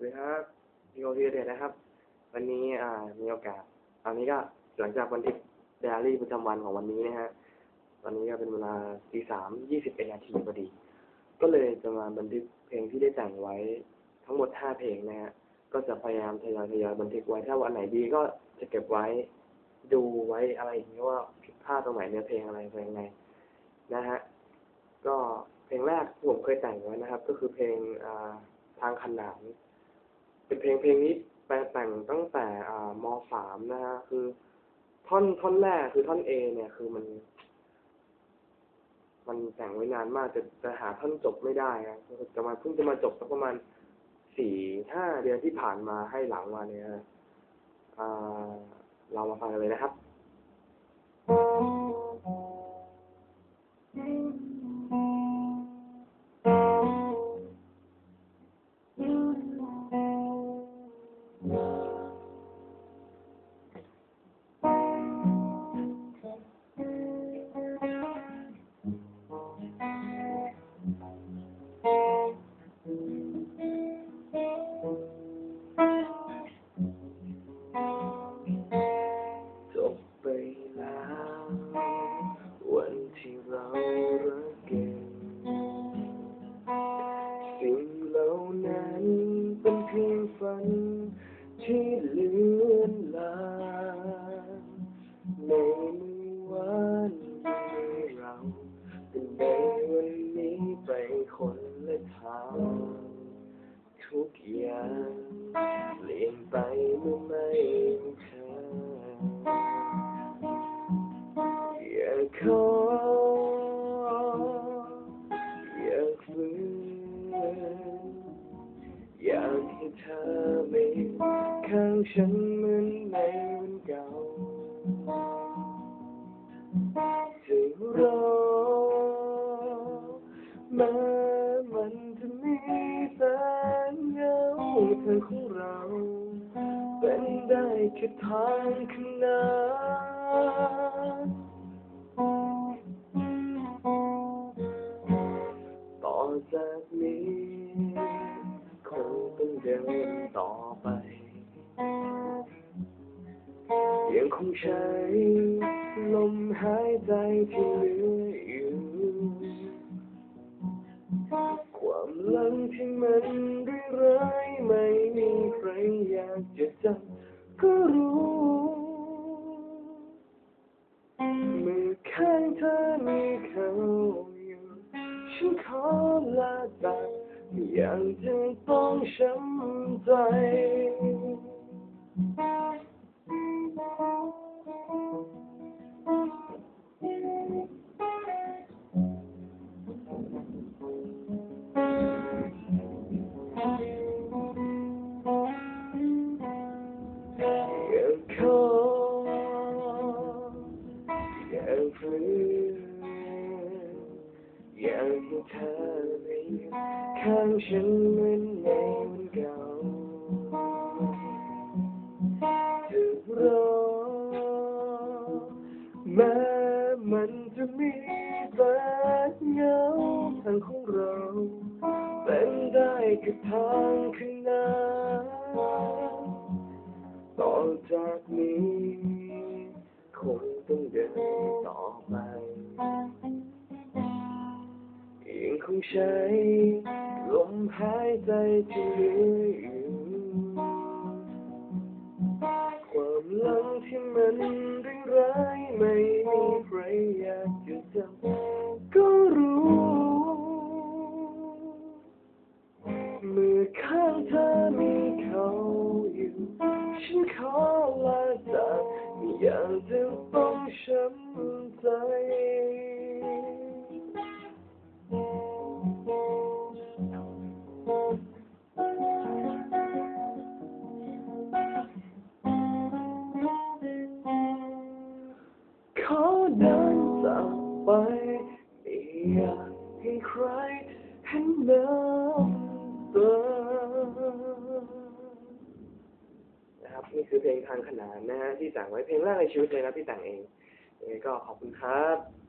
สวัสดีครับพี่โอพีเดชนะครับ วันนี้อ่ามีโอกาสตอนนี้ก็หลังจากบันทึกไดอารี่ประจำวันของวันนี้นะฮะตอนนี้ก็เป็นเวลาตีสามยี่สิบเอ็ดนาทีพอดี ก็เลยจะมาบันทึกเพลงที่ได้แต่งไว้ทั้งหมดห้าเพลงนะฮะก็จะพยายามทยอยทยอยบันทึกไว้ถ้าวันไหนดีก็จะเก็บไว้ดูไว้อะไรอย่างนี้ว่าผิดพลาดตรงไหนเนื้อเพลงอะไรเป็นยังไงนะฮะก็เพลงแรกผมเคยแต่งไว้นะครับ ก็คือเพลงอ่าทางขนาน เป็นเพลงเพลงนี้แปลแต่งตั้งแต่อ่ามสามนะฮะคือ ท่อนท่อนแรกคือท่อนเอเนี่ย คือมัน มันแต่งไว้นานมากจะจะหาท่อนจบไม่ได้ครับจะมาเพิ่งจะมาจบสักประมาณสี่ห้าเดือนที่ผ่านมาให้หลังมาเนี่ยอ่าเรามาฟังกันเลยนะครับจา ทุกอย่างเปลี่ยนไปเมื่อไม่มีเธอ อยากขออยากฝืนอยากให้เธอไม่ข้างฉันเหมือนในวันเก่าจะรอม้มั แค่ทางข้างหน้าต่อจากนี้คงต้องเดินต่อไป ยังคงใช้ลมหายใจที่เหลืออยู่ความหลังที่มันร้ายๆไม่มีใคร ฉันขอลาจากอย่างจะต้องช้ำใจ เธอไม่อยู่ข้างฉันเหมือนในวันเก่าจะรอแม้มันจะมีแสนเหงาทางของเรา เป็นได้แค่ทางข้างหน้าต่อจากนี้คงต้องเดินต่อไป ใช้ลมหายใจที่เหลือ ดินจากไป ไม่อยากให้ใครเห็นน้ำตานะครับนี่คือเพลงทางขนานนะฮะที่แต่งไว้เพลงแรกในชีวิตเลยนะพี่แต่งเองเอก็ขอบคุณครับ